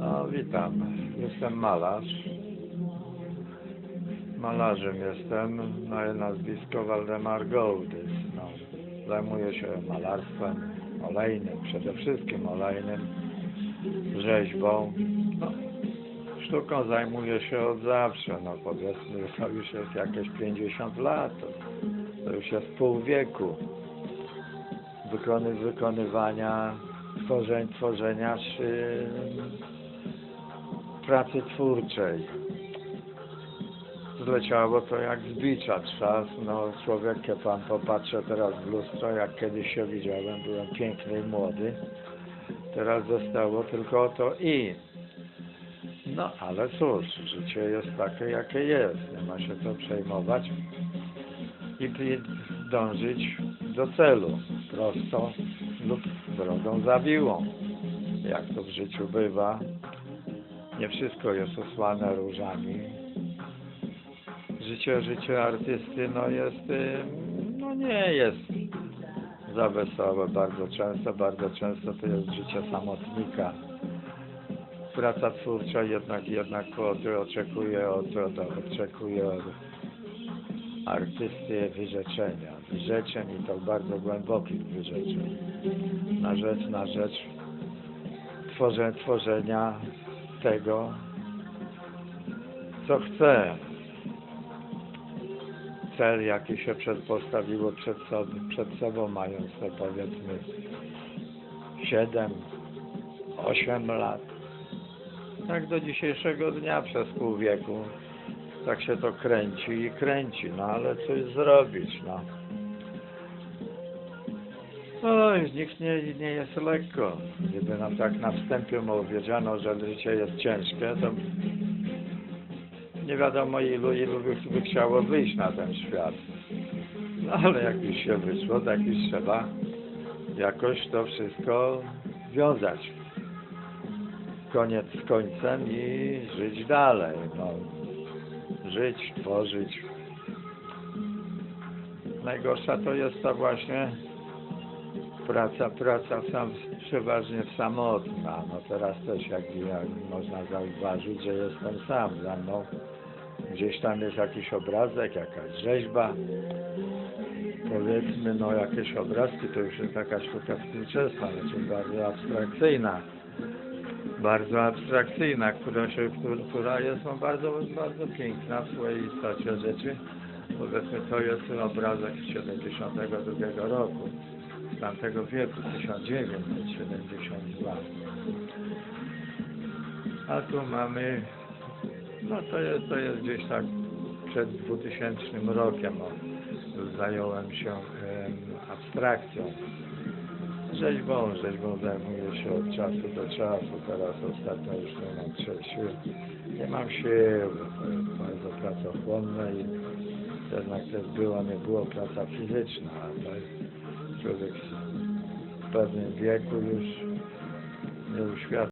No, witam. Jestem malarz. Malarzem jestem. Moje nazwisko Waldemar Gołdys. No, zajmuję się malarstwem olejnym, przede wszystkim olejnym, rzeźbą. No, sztuką zajmuję się od zawsze. No, powiedzmy, to już jest jakieś 50 lat. To, już jest pół wieku wykony, wykonywania tworzeń, tworzenia pracy twórczej. Zleciało to jak z bicza czas. No, człowiek, jak pan popatrzy teraz w lustro, jak kiedyś się widziałem, byłem piękny i młody. Teraz zostało tylko to i. No, ale cóż, życie jest takie, jakie jest. Nie ma się co przejmować i dążyć do celu, prosto lub drogą zawiłą. Jak to w życiu bywa, nie wszystko jest usłane różami. Życie, życie artysty no jest, y, no nie jest za wesołe bardzo często, bardzo często to jest życie samotnika. Praca twórcza jednak, jednak od, oczekuje od, od, oczekuje od artysty wyrzeczenia, wyrzeczeń i to bardzo głębokich wyrzeczeń na rzecz, na rzecz tworze, tworzenia tego, co chce. Cel, jaki się przed, postawiło przed, sobą, przed sobą, mając te powiedzmy 7, 8 lat. Tak do dzisiejszego dnia przez pół wieku tak się to kręci i kręci, no ale coś zrobić, no. Oj, nikt nie, nie jest lekko. Gdyby nam tak na wstępie mu wiedziano, że życie jest ciężkie, to nie wiadomo ilu, ilu by, by chciało wyjść na ten świat. No ale jak już się wyszło, tak już trzeba jakoś to wszystko wiązać. Koniec z końcem i żyć dalej. No żyć, tworzyć. Najgorsza to jest ta właśnie praca, praca sam, przeważnie samotna. No teraz też jak, jak można zauważyć, że jestem sam za mną. Gdzieś tam jest jakiś obrazek, jakaś rzeźba. Powiedzmy, no jakieś obrazki to już jest taka sztuka współczesna, znaczy bardzo abstrakcyjna bardzo abstrakcyjna, która, się, która- jest no, bardzo, bardzo piękna w swojej istocie rzeczy. Powiedzmy, to jest obrazek z 72 roku, tamtego wieku, 1972. A tu mamy, no to jest, to jest gdzieś tak przed 2000 rokiem. O, zająłem się em, abstrakcją rzeźbą, rzeźbą zajmuję się od czasu do czasu, teraz ostatnio już nie mam sił, nie mam sił, bardzo pracochłonne i jednak też była, nie było praca fizyczna, a to jest człowiek w pewnym wieku już nie uświadamia